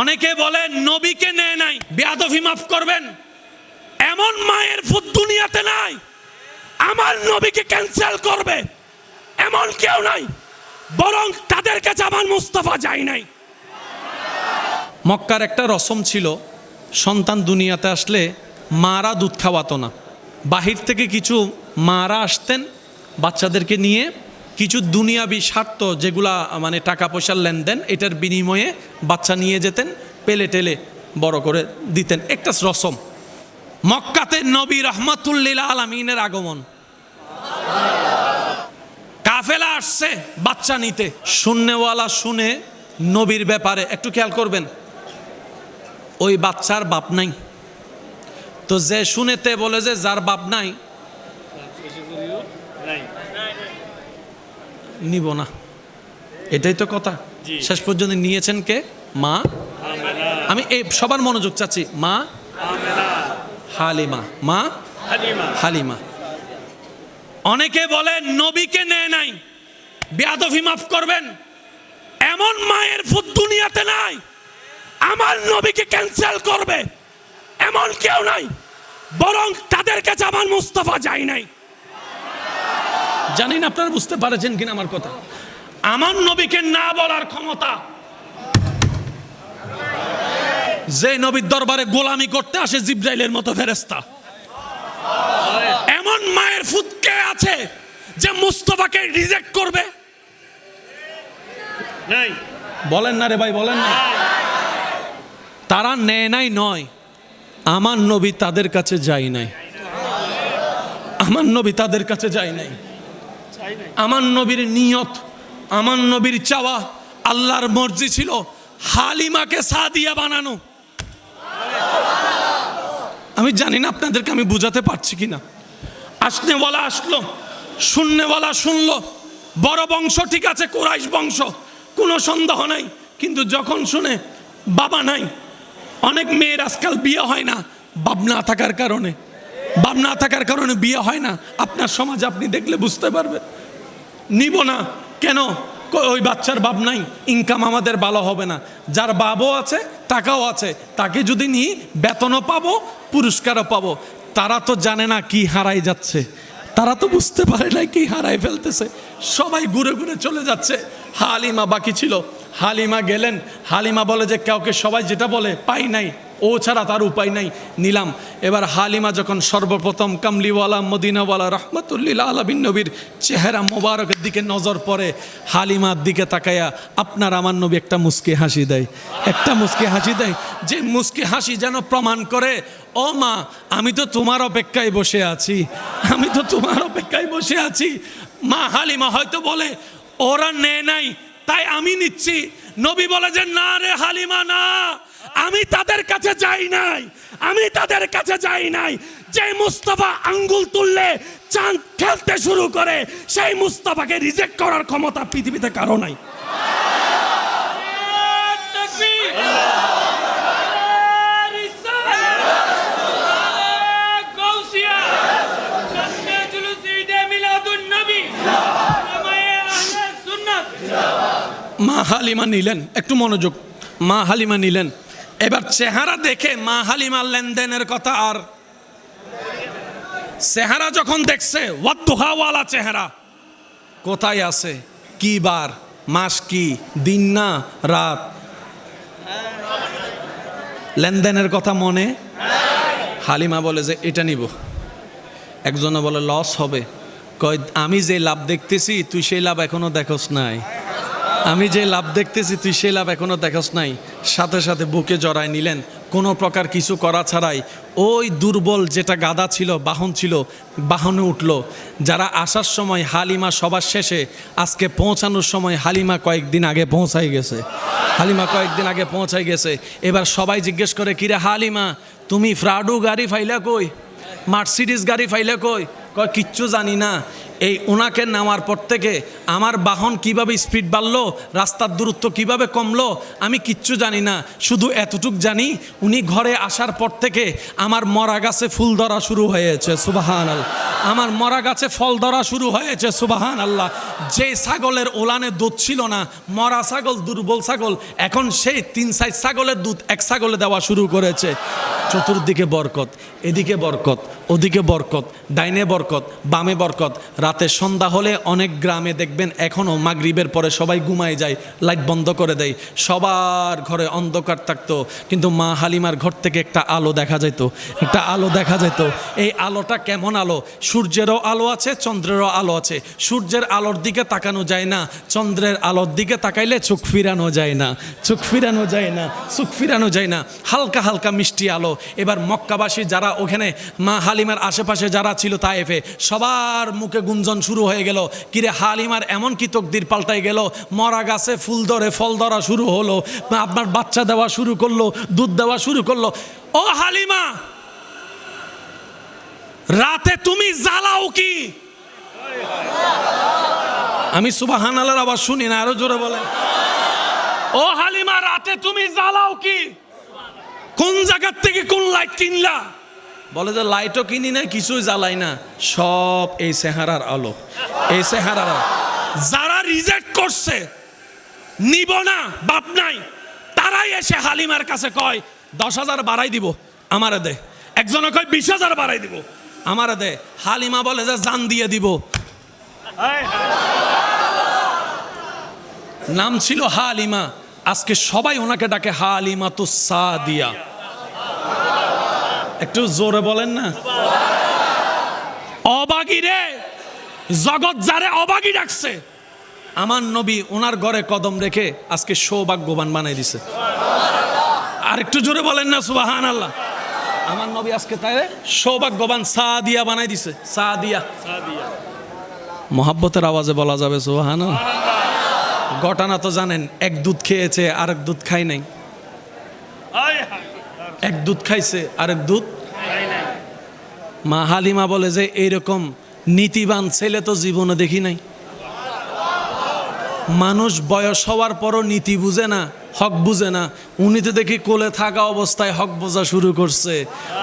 অনেকে বলে নবীকে নেয় নাই বেয়াদফি মাফ করবেন। এমন মায়ের ফুট দুনিয়াতে নাই। আমার নবীকে ক্যান্সেল করবে। এমন কেউ নাই। বরং তাদের কাছে আমার মুস্তফা যায় নাই। মক্কার একটা রসম ছিল, সন্তান দুনিয়াতে আসলে মারা দুধ খাওয়াতো না। বাহির থেকে কিছু মারা আসতেন বাচ্চাদেরকে নিয়ে। কিছু দুনিয়াবি স্বার্থ যেগুলা মানে টাকা পয়সার লেনদেন, এটার বিনিময়ে বাচ্চা নিয়ে যেতেন, পেলে টেলে বড় করে দিতেন। একটা রসম, মক্কাতে নবী রহমাতুল্লিল আলমিনের আগমন। কাফেলা আসছে বাচ্চা নিতে। শূন্যওয়ালা শুনে নবীর ব্যাপারে, একটু খেয়াল করবেন, ওই বাচ্চার বাপ নাই। তো যে শুনেতে বলে যে যার বাপ নাই নিব না। এটাই তো কথা। শেষ পর্যন্ত নিয়েছেন কে? মা? আমি এই সবার মনোযোগ চাচ্ছি। মা? হালিমা। মা? হালিমা। অনেকে বলে নবীকে নেয় নাই। বেয়াদফি মাফ করবেন। এমন মায়ের ফুট দুনিয়াতে নাই। আমার নবীকে ক্যান্সেল করবে। এমন কেউ নাই। বরং তাদের কাছে আমার মুস্তফা যায় নাই। জানি না আপনারা বুঝতে পারেছেন কিনা আমার কথা? আমার নবীকে না বলার ক্ষমতা। যে নবীর দরবারে গোলামি করতে আসে জিব্রাইলের মতো ফেরেস্তা এমন মায়ের ফুট কে আছে যে মুস্তফাকে রিজেক্ট করবে। নাই। বলেন না রে ভাই বলেন না। তারা নেয় নাই নয়। আমার নবী তাদের কাছে যাই নাই। আমার নবী তাদের কাছে যাই চাই নাই। আমার নবীর নিয়ত, আমার নবীর চাওয়া আল্লাহর মর্জি ছিল হালিমাকে সাদিয়া বানানো। আমি জানি না আপনাদেরকে আমি বুঝাতে পারছি কিনা। আসনেওয়ালা আসলো শূন্যওয়ালা শুনলো, বড় বংশ ঠিক আছে, কোরাইশ বংশ, কোনো সন্দেহ নাই, কিন্তু যখন শুনে বাবা নাই, অনেক মেয়ের আজকাল বিয়ে হয় না, বাপ না থাকার কারণে। বাপ না থাকার কারণে বিয়ে হয় না। আপনার সমাজ আপনি দেখলে বুঝতে পারবেন। নিব না। কেন? ওই বাচ্চার বাপ নাই। ইনকাম আমাদের ভালো হবে না। যার বাবও আছে, টাকাও আছে। তাকে যদি নিই, বেতনও পাবো, পুরস্কারও পাবো। তারা তো জানে না কি হারাই যাচ্ছে। তারা তো বুঝতে পারে না কি হারাই ফেলতেছে। সবাই ঘুরে ঘুরে চলে যাচ্ছে। হালিমা বাকি ছিল। হালিমা গেলেন। হালিমা বলে যে, কাউকে সবাই যেটা বলে, পাই নাই। ও ছাড়া তার উপায় নাই। নিলাম। এবার হালিমা যখন সর্বপ্রথম কামলিওয়ালা, মদিনাওয়ালা, রহমতুল্লিল আলবিন নবীর চেহারা মোবারকের দিকে নজর পড়ে, হালিমার দিকে তাকায়া আপনার আমার নবী একটা মুস্কি হাসি দেয়। একটা মুস্কি হাসি দেয়। যে মুস্কি হাসি যেন প্রমাণ করে, ও মা, আমি তো তোমার অপেক্ষায় বসে আছি। আমি তো তোমার অপেক্ষায় বসে আছি। মা হালিমা হয়তো বলে, ওরা নেয় নাই, তাই আমি নিচ্ছি। নবী বলে যে, না রে হালিমা, না। আমি তাদের কাছে যাই নাই। আমি তাদের কাছে যাই নাই। যে মুস্তফা আঙ্গুল তুললে চাঁদ খেলতে শুরু করে, সেই মুস্তফাকে রিজেক্ট করার ক্ষমতা পৃথিবীতে কারও নাই। মা হালিমা নিলেন, একটু মনোযোগ। মা হালিমা নিলেন। এবার চেহারা দেখে মা হালিমার লেনদেনের কথা আর চেহারা যখন দেখছে ওয়াদ্দুহাওয়ালা চেহারা? কোথায় আছে? কি বার? মাস কি? দিন না? রাত? লেনদেনের কথা মনে? হালিমা বলে যে, এটা নিব। একজনে বলে, লস হবে। কয়, আমি যে লাভ দেখতেছি, তুই সেই লাভ এখনও দেখোস নাই। আমি যে লাভ দেখতেছি, তুই সেই লাভ এখনও দেখোস নাই। সাথে সাথে বুকে জড়ায় নিলেন। কোনো প্রকার কিছু করা ছাড়াই ওই দুর্বল যেটা গাদা ছিল, বাহন ছিল, বাহনে উঠল। যারা আসার সময় হালিমা সবার শেষে, আজকে পৌঁছানোর সময় হালিমা কয়েকদিন আগে পৌঁছাই গেছে। হালিমা কয়েকদিন আগে পৌঁছাই গেছে। এবার সবাই জিজ্ঞেস করে কিরে হালিমা, তুমি ফ্রাডু গাড়ি ফাইলা কই? মার্সিডিস গাড়ি ফাইলে কই? কয়, কিচ্ছু জানি না। এই ওনাকে নেওয়ার পর থেকে আমার বাহন কীভাবে স্পিড বাড়লো, রাস্তার দূরত্ব কীভাবে কমলো, আমি কিচ্ছু জানি না। শুধু এতটুক জানি, উনি ঘরে আসার পর থেকে আমার মরা গাছে ফুল ধরা শুরু হয়েছে সুবাহান আল্লাহ আমার মরা গাছে ফল ধরা শুরু হয়েছে সুবাহান আল্লাহ যে ছাগলের ওলানে দুধ ছিল না, মরা ছাগল, দুর্বল ছাগল, এখন সেই তিন সাইজ ছাগলের দুধ এক ছাগলে দেওয়া শুরু করেছে। চতুর্দিকে বরকত, এদিকে বরকত, ওদিকে বরকত, ডাইনে বরকত, বামে বরকত রাতে সন্ধ্যা হলে অনেক গ্রামে দেখবেন এখনও মাগরিবের পরে সবাই ঘুমায় যায়, লাইট বন্ধ করে দেয়, সবার ঘরে অন্ধকার থাকতো। কিন্তু মা হালিমার ঘর থেকে একটা আলো দেখা যেত একটা আলো দেখা যেত এই আলোটা কেমন আলো? সূর্যেরও আলো আছে, চন্দ্রেরও আলো আছে। সূর্যের আলোর দিকে তাকানো যায় না, চন্দ্রের আলোর দিকে তাকাইলে চোখ ফিরানো যায় না, চোখ ফিরানো যায় না, চোখ ফিরানো যায় না। হালকা হালকা মিষ্টি আলো। এবার মক্কাবাসী যারা ওখানে মা হালিমার আশেপাশে যারা ছিল তায়েফে, সবার মুখে গুঞ্জন শুরু হয়ে গেল। কিরে হালিমার এমন কি তকদির পাল্টাই গেল? মরা গাছে ফুল ধরে ফল ধরা শুরু হলো। আপনার বাচ্চা দেওয়া শুরু করল, দুধ দেওয়া শুরু করল। ও হালিমা! রাতে তুমি জ্বালাও কি? আমি সুবাহান আল্লাহর আবার শুনি না, আরও জোরে বলে ও হালিমা, রাতে তুমি জ্বালাও কি? কোন জায়গার থেকে কোন লাইট কিনলা? বলে যে লাইটও কিনি না কিছুই জ্বালাই না। সব এই সেহারার আলো। এই সেহারার যারা রিজেক্ট করছে, নিব না, বাপ নাই। তারাই এসে হালিমার কাছে কয়, দশ হাজার বাড়াই দিব, আমারে দে। একজনে কয়, বিশ হাজার বাড়াই দিব, আমারে দে। হালিমা বলে যে, জান দিয়ে দিব। নাম ছিল হালিমা। আজকে সবাই ওনাকে ডাকে হালিমা তো সাদিয়া। একটু জোরে বলেন না। অবাগী রে, জগৎ যারে অবাগী ডাকছে আমার নবী ওনার ঘরে কদম রেখে আজকে সৌভাগ্যবান বানাই দিছে। আর একটু জোরে বলেন না সুবাহান আল্লাহ আমার নবী আজকে তাই সৌভাগ্যবান সাদিয়া বানাই দিছে, সাদিয়া। মহাব্বতের আওয়াজে বলা যাবে সুবাহান ঘটনা তো জানেন, এক দুধ খেয়েছে, আরেক দুধ খাই নাই। এক দুধ খাইছে, আরেক দুধ মা হালিমা বলে যে, এইরকম নীতিবান ছেলে তো জীবনে দেখি নাই। মানুষ বয়স হওয়ার পরও নীতি বুঝে না হক বুঝে না। উনি তো দেখি কোলে থাকা অবস্থায় হক বোঝা শুরু করছে।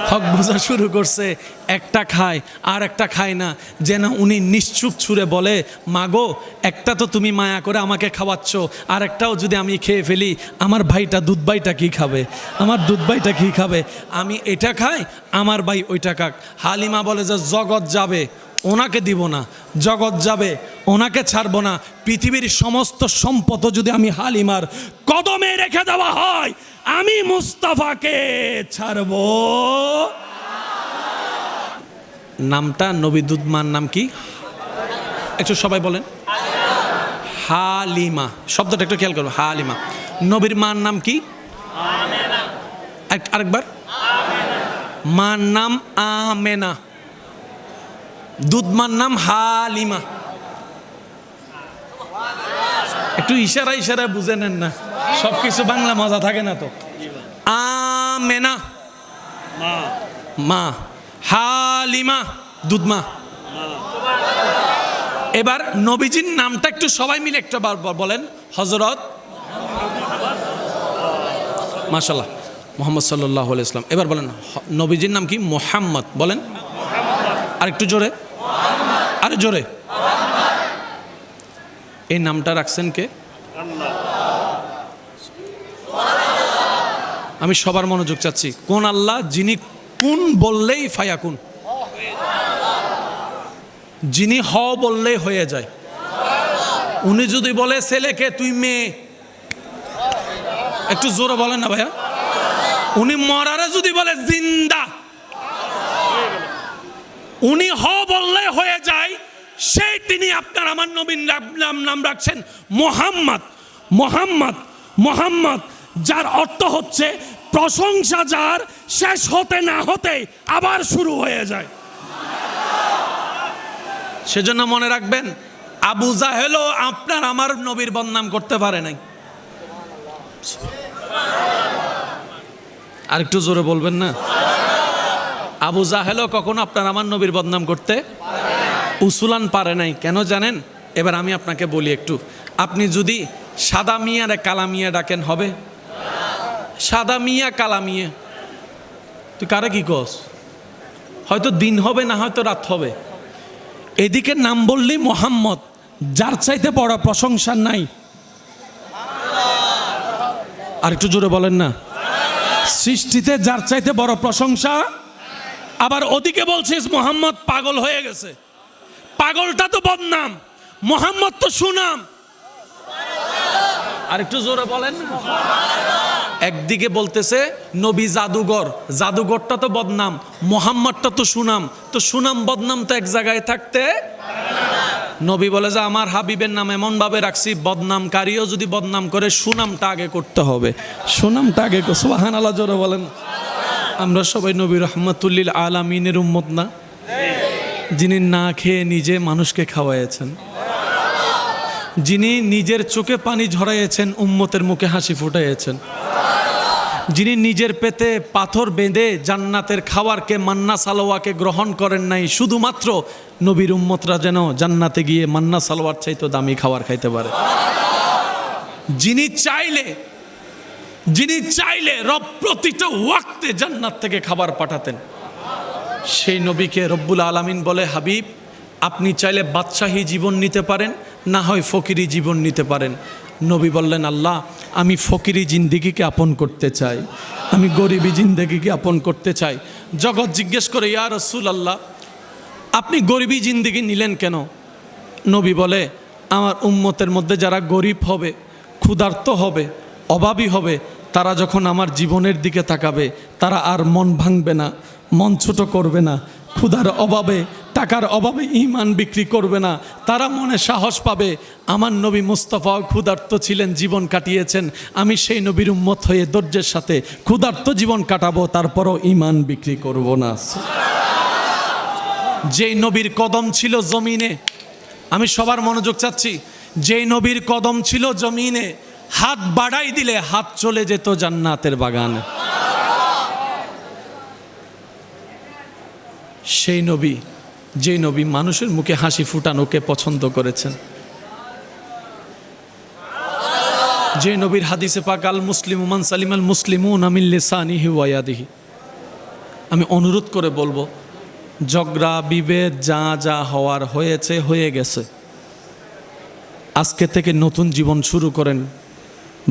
হক বোঝা শুরু করছে, একটা খায়, আর একটা খায় না। যেন উনি নিশ্চুপ ছুঁড়ে বলে, মাগো, একটা তো তুমি মায়া করে আমাকে খাওয়াচ্ছ, আর একটাও যদি আমি খেয়ে ফেলি, আমার ভাইটা দুধ ভাইটা কী খাবে? আমার দুধ ভাইটা কী খাবে? আমি এটা খাই, আমার ভাই ওইটা খাক। হালিমা বলে যে, জগৎ যাবে। ওনাকে দিব না। জগৎ যাবে ওনাকে ছাড়বো না। পৃথিবীর সমস্ত সম্পদ যদি আমি হালিমার কদমে রেখে দেওয়া হয় আমি মুস্তাফাকে ছাড়বো। নামটা নবীদুদ্মান নাম কি? একটু সবাই বলেন। হালিমা শব্দটা একটু খেয়াল করব হালিমা। নবীর মার নাম কি? আরেকবার। মার নাম আমেনা। দুধমার নাম হালিমা। একটু ইশারা ইশারা বুঝে নেন না। সব কিছু বাংলা মজা থাকে না তো। আমেনা। মা। হালিমা। দুধমা। এবার নবীজির নামটা একটু সবাই মিলে একটু বলেন। হজরত মাশাল্লাহ মোহাম্মদ সাল্লাহ ইসলাম এবার বলেন, নবীজির নাম কি? মোহাম্মদ। বলেন। আর একটু জোরে। আরে জোরে। এই নামটা রাখছেন কে? আমি সবার মনোযোগ চাচ্ছি। কোন আল্লাহ যিনি কোন বললেই ফায়াকুন যিনি হ বললেই হয়ে যায়। উনি যদি বলে ছেলেকে তুই মেয়ে? একটু জোরে বলেন না ভাইয়া। উনি মরারে যদি বলে, জিন্দা। উনি হ বললে হয়ে যায়, সেই তিনি আপনার, আমার নবীন নাম নাম রাখছেন মোহাম্মদ। মোহাম্মদ মোহাম্মদ, যার অর্থ হচ্ছে প্রশংসা যার শেষ হতে না হতে আবার শুরু হয়ে যায়। সেজন্য মনে রাখবেন, আবু জাহেলও আপনার, আমার নবীর বদনাম করতে পারে নাই। আর একটু জোরে বলবেন না? আবু জাহেলও কখনো আপনার আমার নবীর বদনাম করতে উসুলান পারে নাই। কেন জানেন? এবার আমি আপনাকে বলি একটু। আপনি যদি সাদা মিয়ারে কালা মিয়া ডাকেন, হবে? সাদা মিয়া, কালা মিয়া। তুই কারে কি কস? হয়তো দিন হবে, না হয়তো রাত হবে। এদিকে নাম বললি মোহাম্মদ, যার চাইতে বড় প্রশংসা নাই। আর একটু জোরে বলেন না। সৃষ্টিতে যার চাইতে বড় প্রশংসা আবার ওদিকে বলছিস মোহাম্মদ পাগল হয়ে গেছে। পাগলটা তো বদনাম, মোহাম্মদ তো সুনাম। আর একটু জোরে বলেন। একদিকে বলতেছে, নবী জাদুঘর, জাদুঘরটা তো বদনাম, মোহাম্মদটা তো সুনাম। তো সুনাম বদনাম তো এক জায়গায় থাকতে নবী বলে যে, আমার হাবিবের নাম এমন ভাবে রাখছি, বদনামকারীও যদি বদনাম করে, সুনামটা আগে করতে হবে। সুনামটা আগে সুবাহান আলা জোরে বলেন। আমরা সবাই নবী রহমতুল্লিল আলামিনের উম্মত না? যিনি না খেয়ে নিজে মানুষকে খাওয়াইয়েছেন। যিনি নিজের চোখে পানি ঝরাইয়েছেন, উম্মতের মুখে হাসি ফুটাইয়েছেন। যিনি নিজের পেতে পাথর বেঁধে জান্নাতের খাবারকে মান্না সালোয়াকে গ্রহণ করেন নাই, শুধুমাত্র নবীর উম্মতরা যেন জান্নাতে গিয়ে মান্না সালোয়ার চাইতো দামি খাবার খাইতে পারে। যিনি চাইলে যিনি চাইলে রব প্রতিটা ওয়াক্তে জান্নাত থেকে খাবার পাঠাতেন। সেই নবীকে রব্বুল আলামিন বলে, হাবিব, আপনি চাইলে বাদশাহী জীবন নিতে পারেন, না হয় ফকিরি জীবন নিতে পারেন। নবী বললেন, আল্লাহ, আমি ফকিরি জিন্দিগিকে আপন করতে চাই। আমি গরিবী জিন্দিগিকে আপন করতে চাই। জগৎ জিজ্ঞেস করে, ইয়া রসুল আল্লাহ আপনি গরিবী জিন্দিগি নিলেন কেন? নবী বলে, আমার উম্মতের মধ্যে যারা গরিব হবে, ক্ষুধার্ত হবে অভাবী হবে, তারা যখন আমার জীবনের দিকে তাকাবে, তারা আর মন ভাঙবে না, মন ছোট করবে না, ক্ষুধার অভাবে, টাকার অভাবে ইমান বিক্রি করবে না, তারা মনে সাহস পাবে, আমার নবী মুস্তফাও ক্ষুধার্ত ছিলেন, জীবন কাটিয়েছেন, আমি সেই নবীর উম্মত হয়ে ধৈর্যের সাথে ক্ষুধার্ত জীবন কাটাবো, তারপরও ইমান বিক্রি করব না। যেই নবীর কদম ছিল জমিনে, আমি সবার মনোযোগ চাচ্ছি, যেই নবীর কদম ছিল জমিনে হাত বাড়াই দিলে হাত চলে যেত জান্নাতের বাগানে। সেই নবী যে নবী মানুষের মুখে হাসি ফুটানোকে পছন্দ করেছেন। যে নবীর হাদিসে পাক, আল মুসলিম মান সালিম আল আমিল্লিসানিহি ওয়াদিহি আমি অনুরোধ করে বলব, ঝগড়া, বিভেদ যা যা হওয়ার হয়েছে, হয়ে গেছে। আজকে থেকে নতুন জীবন শুরু করেন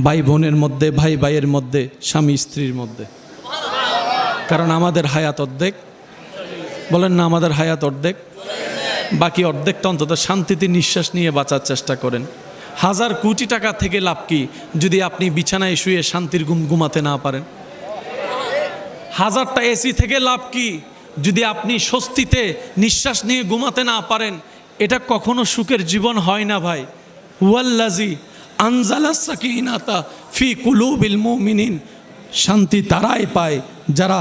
ভাই বোনের মধ্যে ভাই ভাইয়ের মধ্যে, স্বামী স্ত্রীর মধ্যে। কারণ আমাদের হায়াত অর্ধেক। বলেন না, আমাদের হায়াত অর্ধেক। বাকি অর্ধেকটা অন্তত শান্তিতে নিঃশ্বাস নিয়ে বাঁচার চেষ্টা করেন। হাজার কোটি টাকা থেকে লাভ কি যদি আপনি বিছানায় শুয়ে শান্তির ঘুম ঘুমাতে না পারেন? হাজারটা এসি থেকে লাভ কি যদি আপনি স্বস্তিতে নিঃশ্বাস নিয়ে ঘুমাতে না পারেন? এটা কখনো সুখের জীবন হয় না ভাই। ওয়াল্লাজি আনজালা সাকিনাতা ফি কুলুবিল মুমিনিন। শান্তি তারাই পায় যারা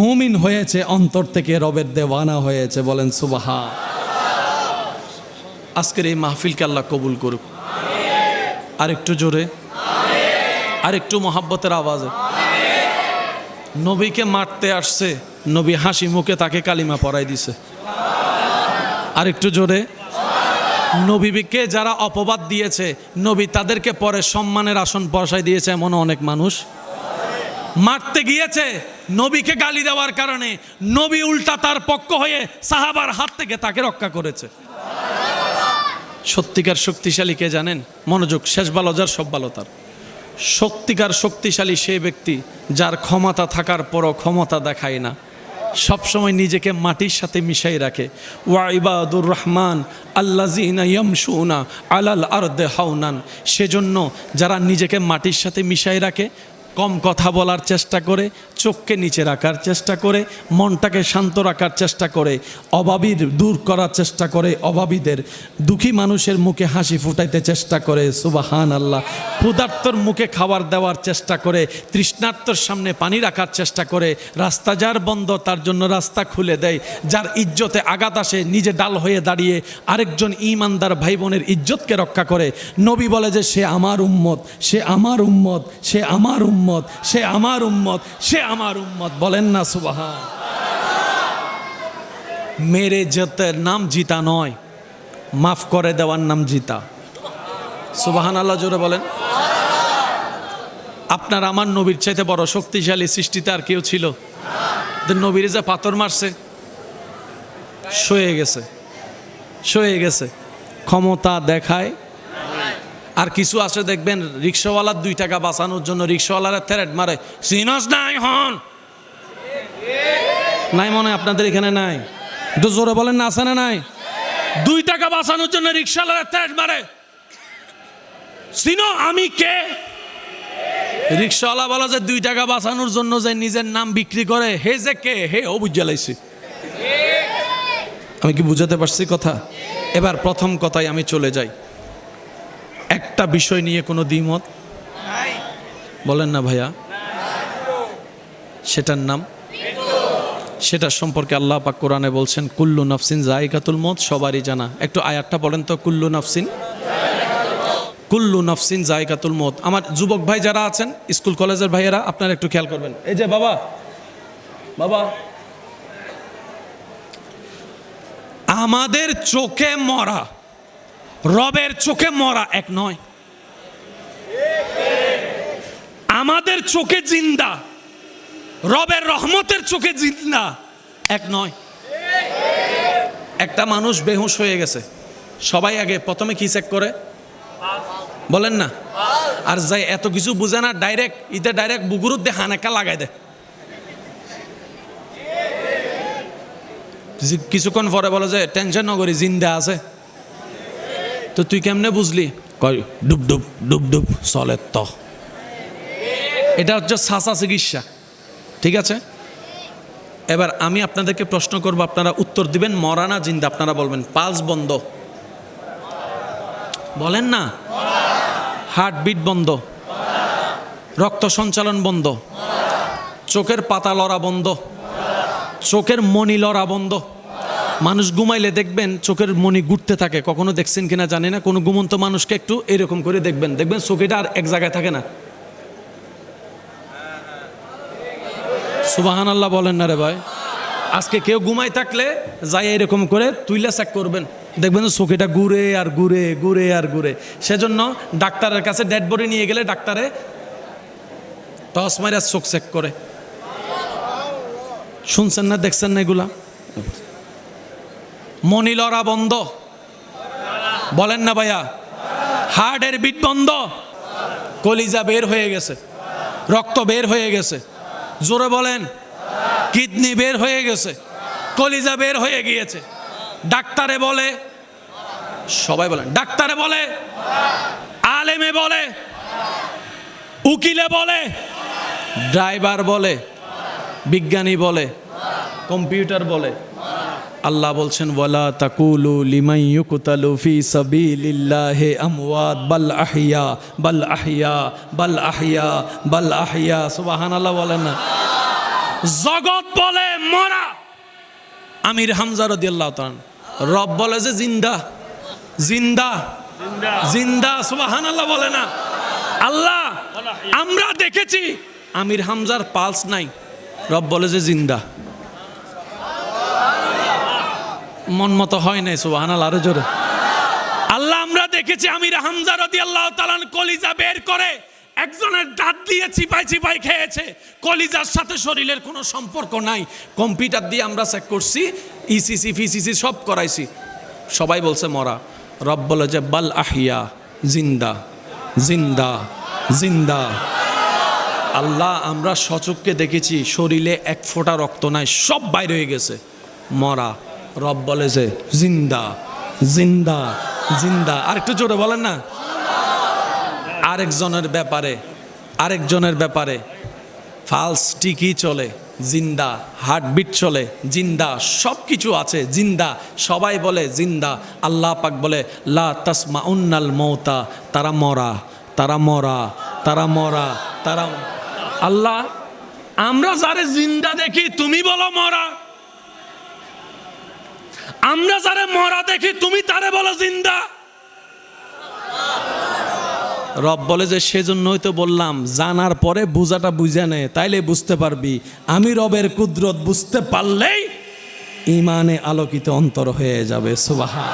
মুমিন হয়েছে, অন্তর থেকে রবের দেওয়ানা হয়েছে, বলেন সুবাহা আজকের এই মাহফিলকে আল্লাহ কবুল করুক। আরেকটু জোরে। আরেকটু মহাব্বতের আওয়াজে। নবীকে মারতে আসছে, নবী হাসি মুখে তাকে কালিমা পরাই দিছে। আর একটু জোরে। নবীকে যারা অপবাদ দিয়েছে, নবী তাদেরকে পরে সম্মানের আসন বসাই দিয়েছে এমন অনেক মানুষ। মারতে গিয়েছে, নবীকে গালি দেওয়ার কারণে নবী উল্টা তার পক্ষ হয়ে সাহাবার হাত থেকে তাকে রক্ষা করেছে। সত্যিকার শক্তিশালী কে জানেন? মনোযোগ, শেষ ভালো, যার সব ভালো তার। সত্যিকার শক্তিশালী সেই ব্যক্তি যার ক্ষমতা থাকার পরও ক্ষমতা দেখায় না। সবসময় নিজেকে মাটির সাথে মিশাই রাখে। ওয়া ইবাদুর রহমান আল্লাজিনা আলাল আরদে হাউনান সেজন্য যারা নিজেকে মাটির সাথে মিশাই রাখে, কম কথা বলার চেষ্টা করে চোখকে নিচে রাখার চেষ্টা করে, মনটাকে শান্ত রাখার চেষ্টা করে, অভাবীর দূর করার চেষ্টা করে, অভাবীদের দুঃখী মানুষের মুখে হাসি ফুটাইতে চেষ্টা করে সুবাহান আল্লাহ ক্ষুধার্তর মুখে খাবার দেওয়ার চেষ্টা করে, তৃষ্ণার্তর সামনে পানি রাখার চেষ্টা করে, রাস্তা যার বন্ধ তার জন্য রাস্তা খুলে দেয়, যার ইজ্জতে আঘাত আসে নিজে ডাল হয়ে দাঁড়িয়ে আরেকজন ইমানদার ভাই বোনের ইজ্জতকে রক্ষা করে। নবী বলে যে, সে আমার উম্মত, সে আমার উম্মত, সে আমার উম্মত, সে আমার উম্মত, সে আমার উম্মত বলেন না, সুবাহান। মেরে যেতে নাম জিতা নয়, মাফ করে দেওয়ার নাম জিতা। সুবাহান আল্লাহ জোরে বলেন। আপনার আমার নবীর চাইতে বড় শক্তিশালী সৃষ্টিতে আর কেউ ছিল? নবীর যে পাথর মারছে, সয়ে গেছে সয়ে গেছে। ক্ষমতা দেখায় আর কিছু আছে দেখবেন রিক্সাওয়ালার দুই টাকা বাঁচানোর জন্য রিক্সাওয়ালারা থ্যারেট মারে। সিনস নাই হন। নাই মনে আপনাদের এখানে নাই? একটু জোরে বলেন না, আছে না নাই? দুই টাকা বাঁচানোর জন্য রিক্সাওয়ালারা থ্যারেট মারে। সিনো, আমি কে? রিক্সাওয়ালা বলা যে দুই টাকা বাঁচানোর জন্য যে নিজের নাম বিক্রি করে, হে যে কে? হে, ও বুঝালাইছি আমি কি বুঝাতে পারছি কথা? এবার প্রথম কথায় আমি চলে যাই। একটা বিষয় নিয়ে কোনো দ্বিমত? বলেন না ভাইয়া। সেটার নাম? সেটা সম্পর্কে আল্লাহ পাক কোরআনে বলছেন, কুল্লু নাফসিন জায়গাতুল মত সবারই জানা। একটু আয়াতটা বলেন তো, কুল্লু নাফসিন কুল্লু নাফসিন জায়গাতুল মত আমার যুবক ভাই যারা আছেন, স্কুল কলেজের ভাইয়েরা, আপনারা একটু খেয়াল করবেন। এই যে বাবা বাবা। আমাদের চোখে মরা, রবের চোখে মরা এক নয়। আমাদের চোখে জিন্দা। রবের রহমতের চোখে জিন্দা। এক নয়। একটা মানুষ বেহুশ হয়ে গেছে। সবাই আগে প্রথমে কি চেক করে? বলেন না। আর যাই, এত কিছু বুঝে না ডাইরেক্ট ইতে ডাইরেক্ট বুগুরুত দিয়ে হানাকা লাগাই দেয়। কিছুক্ষণ পরে বলে যে, টেনশন নগরী জিন্দা আছে। তো তুই কেমনে বুঝলি? কয়, ডুব ডুব ডুব ডুব চলে ত। এটা হচ্ছে সাসা চিকিৎসা। ঠিক আছে? এবার আমি আপনাদেরকে প্রশ্ন করব, আপনারা উত্তর দিবেন মরানা জিন্দা, আপনারা বলবেন, পালস বন্ধ। বলেন না? হার্টবিট বন্ধ। রক্ত সঞ্চালন বন্ধ। চোখের পাতা লড়া বন্ধ। চোখের মনি লড়া বন্ধ। মানুষ ঘুমাইলে দেখবেন চোখের মনি ঘুরতে থাকে। কখনো দেখছেন কিনা জানি না, কোনো ঘুমন্ত মানুষকে একটু এরকম করে দেখবেন। দেখবেন চোখেটা আর এক জায়গায় থাকে না। সুবাহান আল্লাহ বলেন না রে ভাই। আজকে কেউ ঘুমাই থাকলে যাই এরকম করে তুইলা চেক করবেন। দেখবেন চোখেটা ঘুরে আর ঘুরে ঘুরে আর ঘুরে। সেজন্য ডাক্তারের কাছে ডেড বডি নিয়ে গেলে ডাক্তারে টস মাইরা চোখ চেক করে। শুনছেন না, দেখছেন না এগুলা? মনি লড়া বন্ধ। বলেন না ভাইয়া। হার্টের বিট বন্ধ। কলিজা বের হয়ে গেছে। রক্ত বের হয়ে গেছে। জোরে বলেন। কিডনি বের হয়ে গেছে। কলিজা বের হয়ে গিয়েছে। ডাক্তারে বলে। সবাই বলেন। ডাক্তারে বলে। আলেমে বলে। উকিলে বলে। ড্রাইভার বলে। বিজ্ঞানী বলে। কম্পিউটার বলে। আল্লাহ বলছেন, ওয়ালা তাকুলু লিমাই ইউকুতালু ফি সাবিলিল্লাহি আমওয়াত, বাল আহিয়া বাল আহিয়া বাল আহিয়া বাল আহিয়া সুবহানাল্লাহ বলেন না। জগৎ বলে মরা। আমির হামজা রাদিয়াল্লাহু তাআলা রব বলে যে জিন্দা। জিন্দা। জিন্দা, সুবহানাল্লাহ বলে না। আল্লাহ, আমরা দেখেছি, আমির হামজার পালস নাই। রব বলে যে জিন্দা। মন মতো হয় নাই, সুবহানাল্লাহ, আরও জোরে। আল্লাহ, আমরা দেখেছি আমির হামজা রাদিয়াল্লাহু তাআলা কলিজা বের করে, একজনের দাঁত দিয়ে চিপাই চিপাই খেয়েছে। কলিজার সাথে শরীরের কোনো সম্পর্ক নাই। কম্পিউটার দিয়ে আমরা চেক করছি ইসিসি ফিসিসি সব করাইছি। সবাই বলছে মরা। রব বলে যে, বাল আহিয়া, জিন্দা জিন্দা জিন্দা। আল্লাহ, আমরা সচককে দেখেছি, শরীরে এক ফোঁটা রক্ত নাই, সব বাইরে হয়ে গেছে। মরা। রব বলে যে, জিন্দা জিন্দা জিন্দা। আর একটু জোরে বলেন না। আরেকজনের ব্যাপারে আরেকজনের ব্যাপারে ফালস টিকি চলে, জিন্দা হার্টবিট চলে, জিন্দা সব কিছু আছে, জিন্দা। সবাই বলে জিন্দা, আল্লাহ পাক বলে, লা তাসমা উন্নাল মৌতা, তারা মরা তারা মরা তারা মরা, তারা আল্লাহ, আমরা যারে জিন্দা দেখি, তুমি বলো মরা। আমরা যারে মরা দেখি, তুমি তারে বলো জিন্দা। রব বলে যে, সেজন্যই তো বললাম, জানার পরে বুঝাটা বুঝে নে, তাইলে বুঝতে পারবি। আমি রবের কুদরত বুঝতে পারলেই ইমানে আলোকিত অন্তর হয়ে যাবে সুবাহা